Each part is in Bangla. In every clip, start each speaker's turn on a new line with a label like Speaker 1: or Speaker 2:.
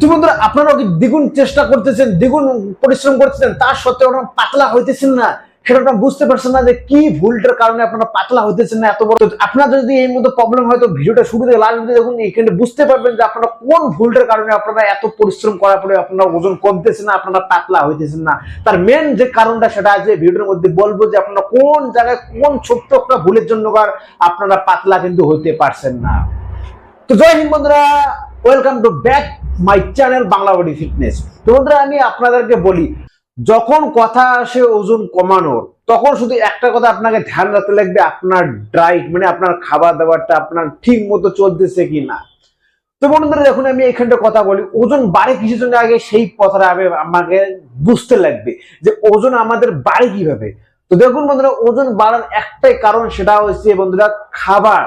Speaker 1: তো বন্ধুরা আপনারা কি দ্বিগুণ চেষ্টা করতেছেন, দ্বিগুণ পরিশ্রম করতেছেন? তার সত্ত্বেও আপনারা পাতলা হইতেছেন না। সেটা আপনারা বুঝতে পারছেন না যে কি ভুলটার কারণে আপনারা পাতলা হইতেছেন না, এত বড়। আপনার যদি এই মতো প্রবলেম হয়, তো ভিডিওটা শুরু থেকে লাস্ট দেখুন, এখানে বুঝতে পারবেন যে আপনারা কোন ভুলটার কারণে আপনারা এত পরিশ্রম করার পরে আপনারা ওজন কমতেছে না, আপনারা পাতলা হইতেছেন না। তার মেন যে কারণটা, সেটা আছে ভিডিওর মধ্যে বলব যে আপনারা কোন জায়গায় কোন ছোট্ট একটা ভুলের জন্য কার আপনারা পাতলা কিন্তু হইতে পারছেন না। তো জয় হিন্দ বন্ধুরা welcome to back my channel Bangla body fitness. তো বন্ধুরা, আমি আপনাদেরকে বলি, যখন কথা আসে ওজন কমানোর, তখন শুধু একটা কথা আপনাকে ধ্যান রাখতে লাগবে, আপনার ডাইট মানে আপনার খাবার দাবারটা আপনার ঠিক মতো চলতেছে কি না তো বন্ধুরা, দেখুন, আমি এখানটা কথা বলি, ওজন বাড়ে কিসের জন্য আগে, সেই কথাটা আমি আমাকে বুঝতে লাগবে যে ওজন আমাদের বাড়ে কীভাবে। তো দেখুন বন্ধুরা, ওজন বাড়ার একটাই কারণ সেটা হচ্ছে বন্ধুরা, খাবার।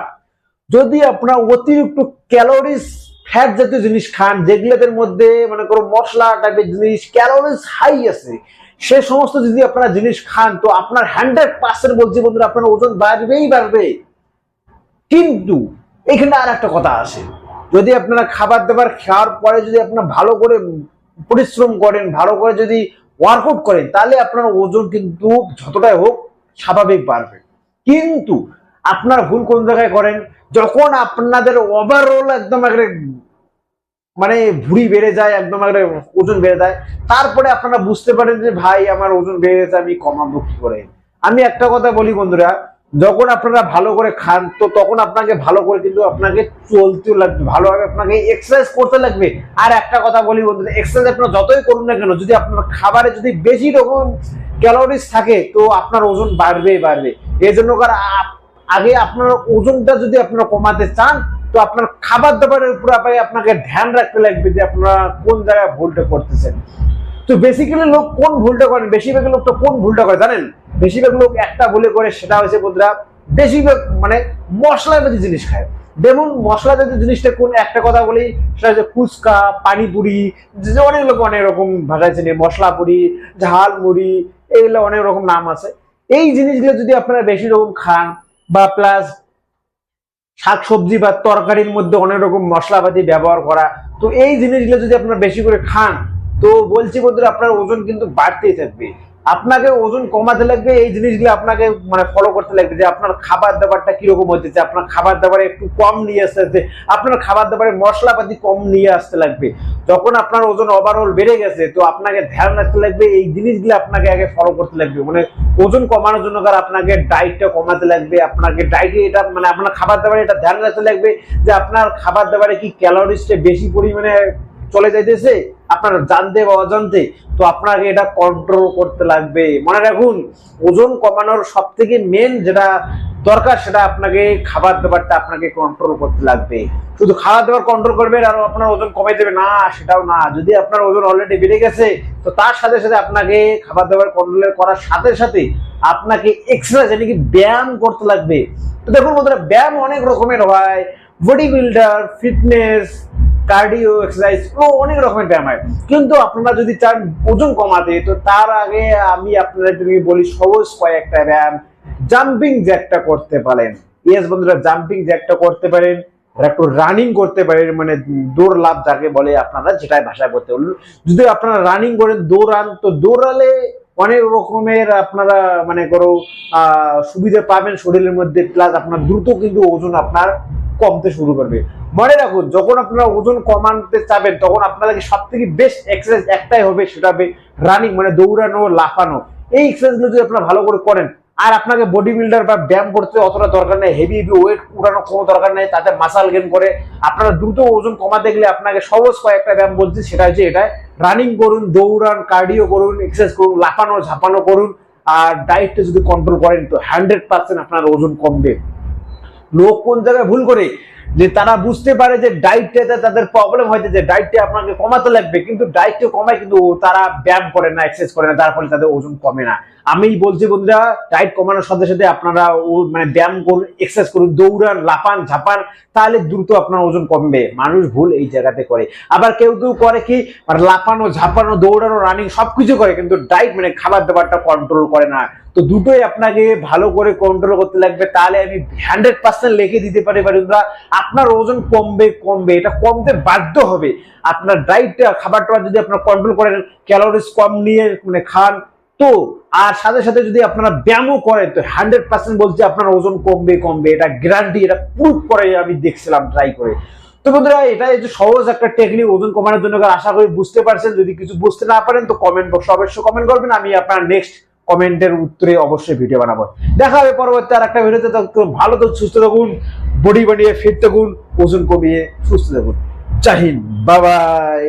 Speaker 1: যদি আপনার অতিরিক্ত ক্যালোরিজ ফ্যাট জাতীয় জিনিস খান, যেগুলোদের মধ্যে মানে কোনো মশলা টাইপের জিনিস ক্যালোরিজ হাই আছে, সে সমস্ত যদি আপনারা জিনিস খান, তো আপনার হান্ড্রেড পার্সেন্ট বলছি বন্ধুরা, আপনার ওজন বাড়বেই, বাড়বে। কিন্তু এখানে আর একটা কথা আসে যদি আপনারা খাবার দাবার খাওয়ার পরে যদি আপনারা ভালো করে পরিশ্রম করেন, ভালো করে যদি ওয়ার্কআউট করেন, তাহলে আপনার ওজন কিন্তু যতটাই হোক স্বাভাবিক বাড়বে। কিন্তু আপনার ভুল কোন জায়গায় করেন, যখন আপনাদের ওভারঅল একদম মানে ভুড়ি বেড়ে যায়, একদম একটা ওজন বেড়ে যায়। তারপরে আপনারা বুঝতে পারেন যে, ভাই, আমার ওজন বেড়ে গেছে, আমি কমাবো কি করে? আমি একটা কথা বলি, বন্ধুরা, যখন আপনারা ভালো করে খান, তো তখন আপনাকে ভালো করে কিন্তু আপনাকে চলতে লাগবে, ভালোভাবে আপনাকে এক্সারসাইজ করতে লাগবে। আর একটা কথা বলি, বন্ধুরা এক্সারসাইজ আপনারা যতই করুন না কেন, যদি আপনার খাবারে যদি বেশি রকম ক্যালোরিজ থাকে, তো আপনার ওজন বাড়বেই, বাড়বে। এই জন্য আগে আপনার ওজনটা যদি আপনারা কমাতে চান তো আপনার খাবার দাবারের উপর আপনাকে আপনাকে ধ্যান রাখতে লাগবে যে আপনারা কোন জায়গায় ভুলটা করতেছেন। তো বেসিক্যালি লোক কোন ভুলটা করেন? বেশিরভাগ লোক তো কোন ভুলটা করে, জানেন? বেশিরভাগ লোক একটা ভুলে করে, সেটা হচ্ছে বন্ধুরা, বেশিরভাগ মানে মশলা জাতীয় জিনিস খায়। যেমন মশলা জাতীয় জিনিসটা কোন একটা কথা বলি, সেটা হচ্ছে ফুচকা পানিপুরি যে অনেক লোক অনেক রকম ভাষায় চেনে, মশলা পুরি, ঝাল মুড়ি, এগুলো অনেক রকম নাম আছে। এই জিনিসগুলো যদি আপনারা বেশি রকম খান বা প্লাস শাকসবজি বা তরকারির মধ্যে অনেক রকম মশলাপাতি ব্যবহার করা। তো এই জিনিসগুলো যদি আপনারা বেশি করে খান, তো বলছি বন্ধুরা, আপনার ওজন কিন্তু বাড়তেই থাকবে। আপনাকে ওজন কমাতে লাগবে, এই জিনিসগুলো আপনাকে মানে ফলো করতে লাগবে যে আপনার খাবার দাবারটা কীরকম হতেছে আপনার খাবার দাবারে একটু কম নিয়ে আসতে আসতে আপনার খাবার দাবারে মশলাপাতি কম নিয়ে আসতে লাগবে। যখন আপনার ওজন ওভারঅল বেড়ে গেছে, তো আপনাকে ধ্যান রাখতে লাগবে, এই জিনিসগুলো আপনাকে আগে ফলো করতে লাগবে। মানে ওজন কমানোর জন্য কার আপনাকে ডায়েটটা কমাতে লাগবে, আপনাকে ডায়েটে এটা মানে আপনার খাবার দাবারে এটা ধ্যান রাখতে লাগবে যে আপনার খাবার দাবারে কি ক্যালোরিজটা বেশি পরিমাণে চলে যাইতেছে, আপনার জানতে বা অজান্তে, তো আপনাকে এটা কন্ট্রোল করতে লাগবে। মনে রাখুন, ওজন কমানোর সব থেকে মেন যেটা দরকার, সেটা আপনাকে খাবার দাবারটা আপনাকে কন্ট্রোল করতে লাগবে। শুধু খাবার দাবার কন্ট্রোল করবেন আর আপনার ওজন কমে দেবে না, সেটাও না। যদি আপনার ওজন অলরেডি বেড়ে গেছে, তো তার সাথে সাথে আপনাকে খাবার দাবার কন্ট্রোল করার সাথে সাথে আপনাকে এক্সারসাইজ মানে কি ব্যায়াম করতে লাগবে। তো দেখুন বন্ধুরা, ব্যায়াম অনেক রকমের হয়। Body builder fitness cardio exercise ও অনেক রকমের ব্যায়াম হয়। কিন্তু আপনারা যদি চান ওজন কমাতে, তো তার আগে আমি আপনাদেরকে বলি সহজ কয়েকটা ব্যায়াম। জাম্পিং জ্যাকটা করতে পারেন। ইয়েস বন্ধুরা জাম্পিং জ্যাকটা করতে পারেন। একটু রানিং করতে পারেন মানে দৌড় লাভ যাকে বলে আপনারা, যেটাই ভাষায় করতে বলুন। যদি আপনারা রানিং করেন, দৌড়ান, তো দৌড়ালে অনেক রকমের আপনারা মানে করো সুবিধা পাবেন শরীরের মধ্যে। প্লাস আপনার দ্রুত কিন্তু ওজন আপনার কমতে শুরু করবে। মনে রাখুন, যখন আপনারা ওজন কমাতে চাবেন, তখন আপনাদেরকে সব থেকে বেস্ট এক্সারসাইজ একটাই হবে, সেটা হবে রানিং মানে দৌড়ানো, লাফানো। এই এক্সারসাইজগুলো যদি আপনারা ভালো করে করেন, আর আপনাকে বডি বিল্ডার বা ব্যায়াম করতে অতটা দরকার নেই হেভি হেভি ওয়েট উঠানো কোনো দরকার নেই, তাতে মাসাল গেন করে, আপনারা দ্রুত ওজন কমাতে গেলে আপনাকে সহজ কয়েকটা ব্যায়াম বলছি, সেটা হচ্ছে এটা রানিং করুন, দৌড়ান কার্ডিও করুন এক্সারসাইজ করুন, লাফানো, ঝাপানো করুন, আর ডায়েটটা যদি কন্ট্রোল করেন, তো হান্ড্রেড পার্সেন্ট আপনার ওজন কমবে। লোক কোন জায়গায় ভুল করে? যে তারা বুঝতে পারে যে ডায়েটটাতে তাদের প্রবলেম হয়েছে, যে ডায়েটটা আপনাকে কমাতে লাগবে, কিন্তু ডায়েটটা কমায় কিন্তু তারা ব্যায়াম করে না এক্সারসাইজ করে না, তার ফলে তাদের ওজন কমে না। আমি বলছি বন্ধুরা ডায়েট কমানোর সাথে সাথে আপনারা মানে ব্যায়াম করুন এক্সারসাইজ করুন, দৌড়ান, লাফান, ঝাপান, তাহলে দ্রুত আপনার ওজন কমবে। মানুষ ভুল এই জায়গাতে করে। আবার কেউ কেউ করে কি মানে লাফানো, ঝাপানো, দৌড়ানো রানিং সবকিছু করে, কিন্তু ডায়েট মানে খাবার দাবারটা কন্ট্রোল করে না। তো দুটোই আপনাকে ভালো করে কন্ট্রোল করতে লাগবে, তাহলে আমি হান্ড্রেড পার্সেন্ট লিখে দিতে পারি বন্ধুরা। আপনার ওজন কমবে কমবে, এটা কমতে বাধ্য হবে। আপনার ডায়েট খাবার টাবার যদি আপনারা কন্ট্রোল করেন ক্যালোরিজ কম নিয়ে মানে খান, তো আর সাথে সাথে যদি আপনারা ব্যায়ামও করেন, তো হান্ড্রেড পার্সেন্ট বলছি আপনার ওজন কমবে কমবে, এটা গ্যারান্টি এটা প্রুভ করে আমি দেখছিলাম ট্রাই করে। তো বন্ধুরা এটা যে সহজ একটা টেকনিক ওজন কমানোর জন্য। আশা করি বুঝতে পারছেন। যদি কিছু বুঝতে না পারেন, তো কমেন্ট বক্সে অবশ্যই কমেন্ট করবেন। আমি আপনার নেক্সট কমেন্টের উত্তরে অবশ্যই ভিডিও বানাবো। দেখা হবে পরবর্তী আর একটা ভিডিওতে ভালো তো সুস্থ থাকুন বডি বানিয়ে ফিট থাকুন, ওজন কমিয়ে সুস্থ থাকুন। চাহিন বাবাই